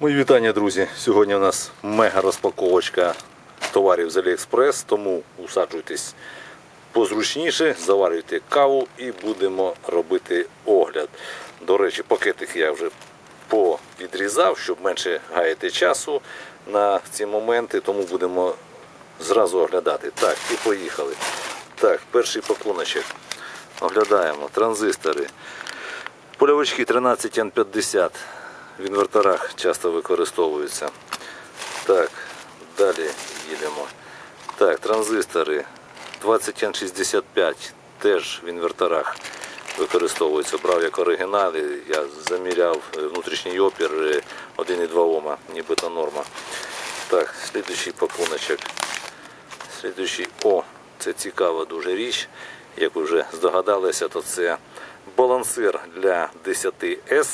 Мої вітання, друзі. Сьогодні у нас мега розпаковочка товарів з Аліекспрес, тому усаджуйтесь позручніше, заварюйте каву і будемо робити огляд. До речі, пакетик я вже повідрізав, щоб менше гаяти часу на ці моменти, тому будемо зразу оглядати. Так, і поїхали. Так, перший пакуночок. Оглядаємо транзистори. Польовички 13N50 в інверторах часто використовуються. Так, далі їдемо. Так, транзистори 20N65 теж в інверторах використовуються. Брав як оригінали, я заміряв е, внутрішній опір е, 1,2 Ома, нібито норма. Так, слідуючий пакуночок. Слідуючий, о, це цікава дуже річ. Як ви вже здогадалися, то це балансир для 10С е,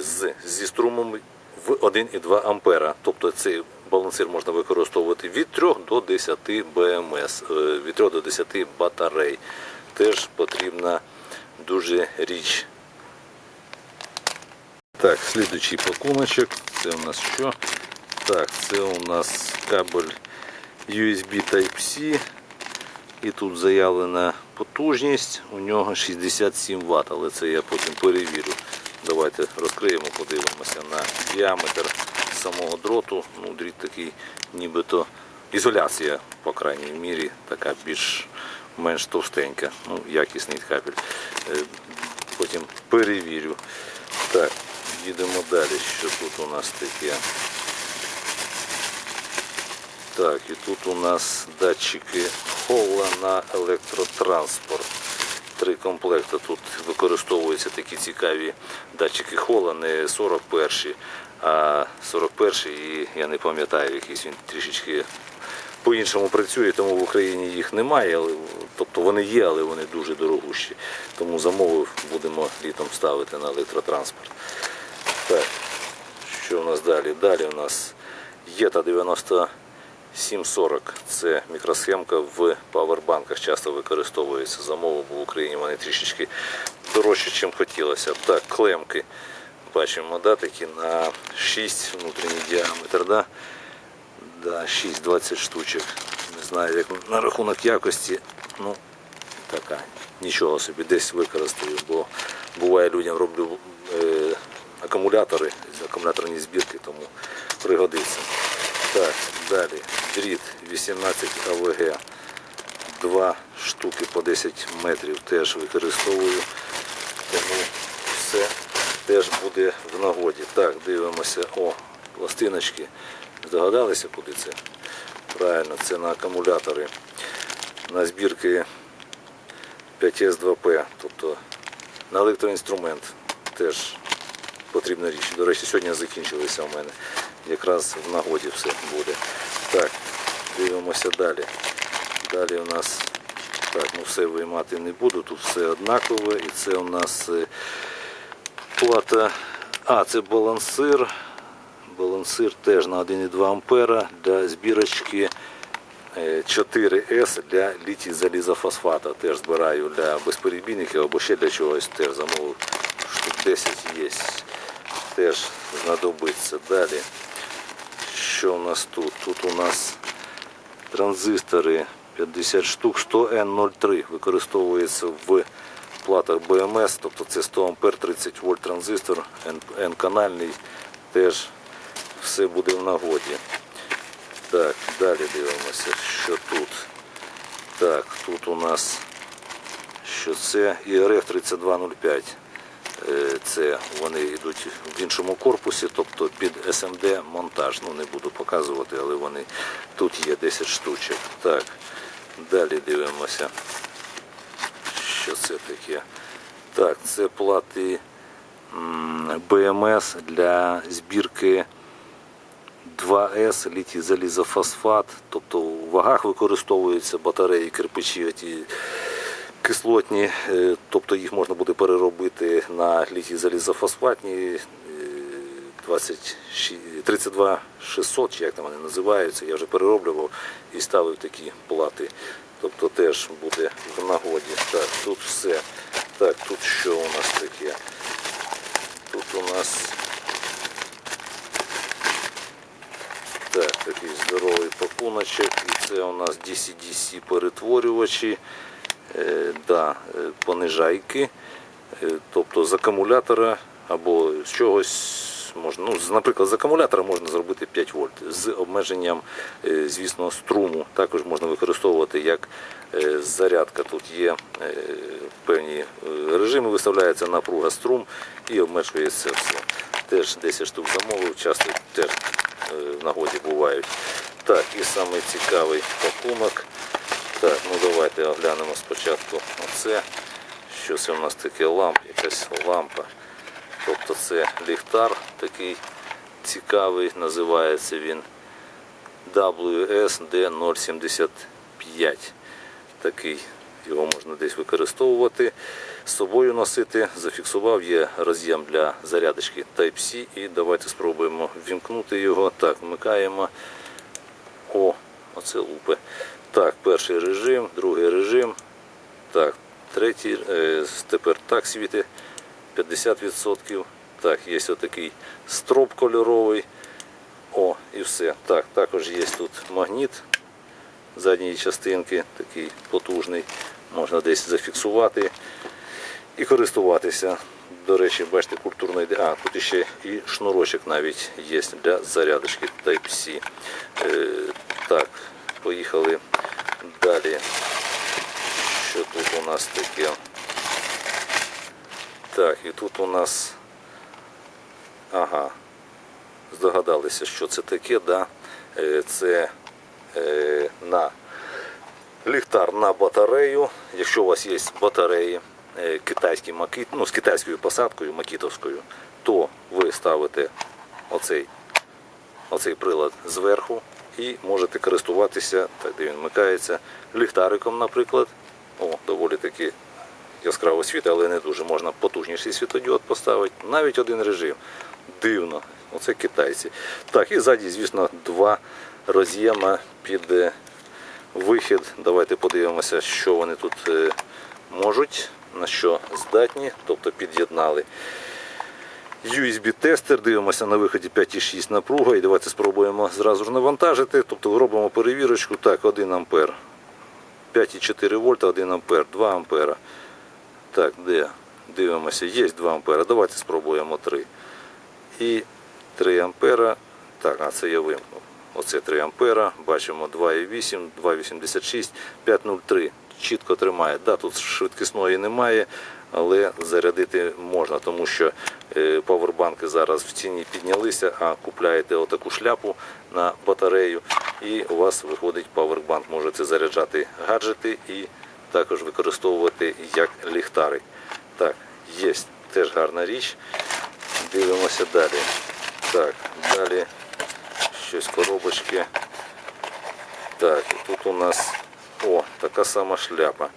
з, зі струмом в 1,2 ампера. Тобто цей балансир можна використовувати від 3 до 10 БМС, е, від 3 до 10 батарей. Теж потрібна дуже річ. Так, слідуючий пакуночок. Це у нас що? Так, це у нас кабель USB Type-C. І тут заявлена потужність, у нього 67 Вт, але це я потім перевірю. Давайте розкриємо, подивимося на діаметр самого дроту. Ну, дріт такий, нібито ізоляція, по крайній мірі, така більш-менш товстенька. Ну, якісний кабель. Е, Потім перевірю. Так, їдемо далі. Що тут у нас таке? Так, і тут у нас датчики Холла на електротранспорт. Три комплекти тут використовуються такі цікаві датчики Холла, не 41, а 41 і я не пам'ятаю, якийсь він трішечки по-іншому працює, тому в Україні їх немає. Але, тобто вони є, але вони дуже дорогущі. Тому замовив, будемо літом ставити на електротранспорт. Так, що у нас далі? Далі у нас ЄТА 90. 740 це мікросхемка в павербанках, часто використовується замову, бо в Україні вони трішечки дорожче, ніж хотілося. Так, клемки. Бачимо, да, на 6 внутрішній діаметр, да? Да, 6-20 штучок. Не знаю, як на рахунок якості, ну, така, нічого собі, десь використаю, бо буває людям роблю е, акумулятори, акумуляторні збірки, тому пригодиться. Так, далі. Дріт 18 АВГ. Два штуки по 10 метрів теж використовую. Тому все теж буде в нагоді. Так, дивимося. О, пластиночки. Здогадалися, куди це? Правильно, це на акумулятори. На збірки 5С2П, тобто на електроінструмент теж потрібна річ. До речі, сьогодні закінчилися у мене. Якраз в нагоді все буде. Так, дивимося далі. Далі у нас, так, ну все виймати не буду, тут все однакове. І це у нас е, плата. А, це балансир. Балансир теж на 1,2 ампера для збірочки е, 4С для літій залізофосфата. Теж збираю для безперебійників або ще для чогось теж замовив. Штук 10 є. Теж знадобиться. Далі. Що у нас тут? Тут у нас транзистори 50 штук 100N03 використовується в платах БМС, тобто це 100 ампер 30 вольт транзистор, N-канальний, теж все буде в нагоді. Так, далі дивимося, що тут. Так, тут у нас що це ІРФ 3205. Е, Це вони йдуть в іншому корпусі, тобто під SMD монтаж. Ну не буду показувати, але вони тут є 10 штучок. Так, далі дивимося. Що це таке? Так, це плати БМС для збірки 2С літій залізофосфат. Тобто в вагах використовуються батареї, кирпичі. Ті, кислотні, е, тобто їх можна буде переробити на літій залізофосфатні е, 26 32 600, чи як там вони називаються, я вже перероблював і ставив такі плати. Тобто теж буде в нагоді. Так, тут все. Так, тут що у нас таке? Тут у нас Такий здоровий пакуночок. І це у нас DC-DC перетворювачі, е, да, е, понижайки. Е, Тобто з акумулятора або з чогось можна, ну, наприклад, з акумулятора можна зробити 5 вольт. З обмеженням, звісно, струму також можна використовувати як зарядка. Тут є певні режими, виставляється напруга струм і обмежується все. Теж 10 штук замовив, часто теж в нагоді бувають. Так, і цікавий пакунок. Так, ну давайте оглянемо спочатку оце. Що це у нас таке ламп, якась лампа. Тобто це ліхтар такий цікавий, називається він WSD075. Такий його можна десь використовувати. З собою носити, зафіксував, є роз'єм для зарядочки Type-C і давайте спробуємо ввімкнути його. Так, вмикаємо. О, оце лупи. Так, перший режим, другий режим. Так, третій, е, тепер так світить 50%. Так, є отакий строп кольоровий. О, і все. Так, також є тут магніт задньої частинки, такий потужний. Можна десь зафіксувати і користуватися. До речі, бачите, культурно йде. А, тут ще і шнурочок навіть є для зарядочки Type-C. Е, так, поїхали далі. Що тут у нас таке? Так, і тут у нас. Ага. Здогадалися, що це таке, да? Е, Це е, на ліхтар на батарею. Якщо у вас є батареї е, китайські макіт, ну, з китайською посадкою макітовською, то ви ставите оцей, оцей прилад зверху і можете користуватися, так де він вмикається, ліхтариком, наприклад. О, доволі таки яскраво світ, але не дуже можна потужніший світодіод поставити. Навіть один режим. Дивно. Оце китайці. Так, і ззаді, звісно, два роз'єма під е, вихід. Давайте подивимося, що вони тут е, можуть, на що здатні, тобто під'єднали. USB-тестер, дивимося на виході 5,6 напруга і давайте спробуємо зразу ж навантажити. Тобто робимо перевірочку. Так, 1 ампер. 5,4 вольта, 1 ампер, 2 ампера. Так, де? Дивимося, є 2 ампера. Давайте спробуємо 3. І 3 ампера. Так, а це я вимкнув. Оце 3 ампера. Бачимо 2,8, 2,86, 5,03. Чітко тримає. Да, тут швидкісної немає, але зарядити можна, тому що е, павербанки зараз в ціні піднялися, а купляєте отаку шляпу на батарею, і у вас виходить павербанк. Можете заряджати гаджети і також використовувати як ліхтарик. Так, є теж гарна річ. Дивимося далі. Так, далі щось коробочки. Так, тут у нас о, така сама шляпа,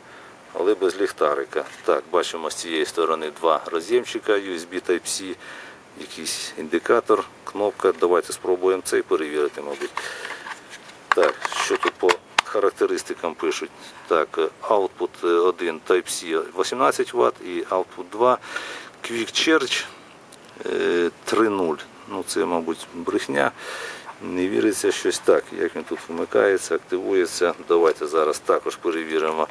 але без ліхтарика. Так, бачимо з цієї сторони два роз'ємчика USB Type-C, якийсь індикатор, кнопка. Давайте спробуємо цей перевірити, мабуть. Так, що тут по характеристикам пишуть? Так, е, output е, 1 Type-C 18 Вт і output 2 Quick Charge е, 3.0. Ну це, мабуть, брехня. Не віриться щось так. Як він тут вмикається, активується. Давайте зараз також перевіримо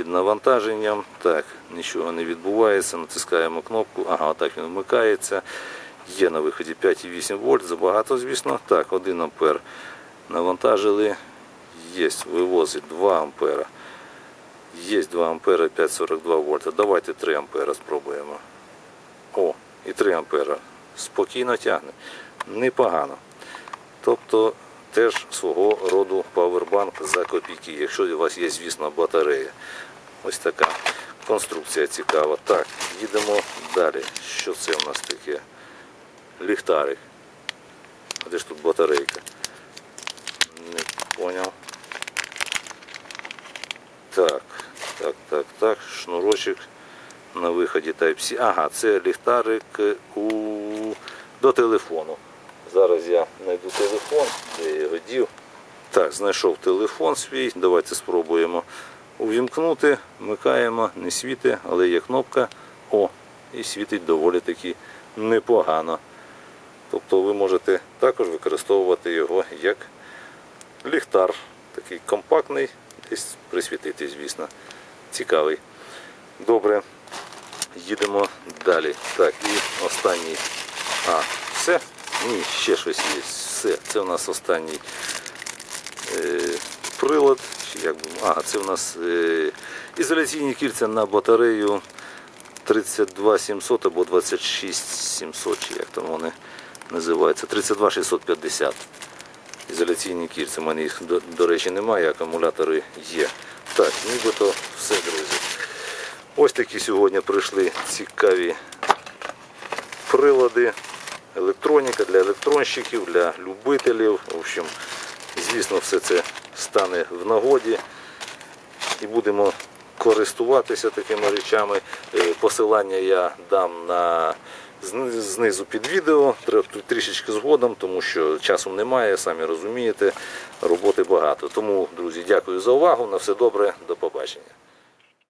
під навантаженням. Так, нічого не відбувається. Натискаємо кнопку. Ага, так він вмикається. Є на виході 5,8 вольт. Забагато, звісно. Так, 1 ампер навантажили. Є, вивозить 2 ампера. Є 2 ампера 5,42 вольта. Давайте 3 ампера спробуємо. О, і 3 ампера. Спокійно тягне. Непогано. Тобто теж свого роду павербанк за копійки, якщо у вас є, звісно, батарея. Ось така конструкція цікава. Так, їдемо далі. Що це у нас таке? Ліхтарик. А де ж тут батарейка? Не поняв. Так, так, так, так. Шнурочок на виході Type-C. Ага, це ліхтарик у... до телефону. Зараз я знайду телефон, де я його дів. Так, знайшов телефон свій. Давайте спробуємо увімкнути. Вмикаємо, не світить, але є кнопка. О, і світить доволі таки непогано. Тобто ви можете також використовувати його як Ліхтар такий компактний, десь присвітити, звісно. Цікавий. Добре. Їдемо далі. Так, і останній. А, все? Ні, ще щось є. Все. Це у нас останній е, прилад. Як А, це у нас е, ізоляційні кільця на батарею 32700 або 26700, чи як там вони називаються. 32650. Ізоляційні кільця. У мене їх, до, до речі, немає, акумулятори є. Так, нібито все, друзі. Ось такі сьогодні прийшли цікаві прилади, електроніка для електронщиків, для любителів. В общем, звісно, все це стане в нагоді і будемо користуватися такими речами. Е, Посилання я дам на знизу під відео, трішечки згодом, тому що часу немає, самі розумієте, роботи багато. Тому, друзі, дякую за увагу. На все добре, до побачення.